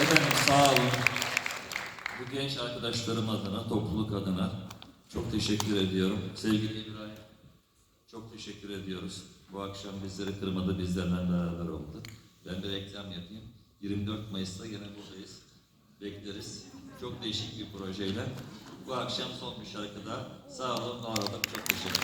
Efendim sağ olun. Bu genç arkadaşlarım adına, topluluk adına çok teşekkür ediyorum. Sevgili İbrahim, çok teşekkür ediyoruz. Bu akşam bizleri kırmadı, bizlerle beraber oldu. Ben bir reklam yapayım. 24 Mayıs'ta yine buradayız. Bekleriz. Çok değişik bir projeyle. Bu akşam son bir şarkıda sağ olun, var olun. Çok teşekkür ederim.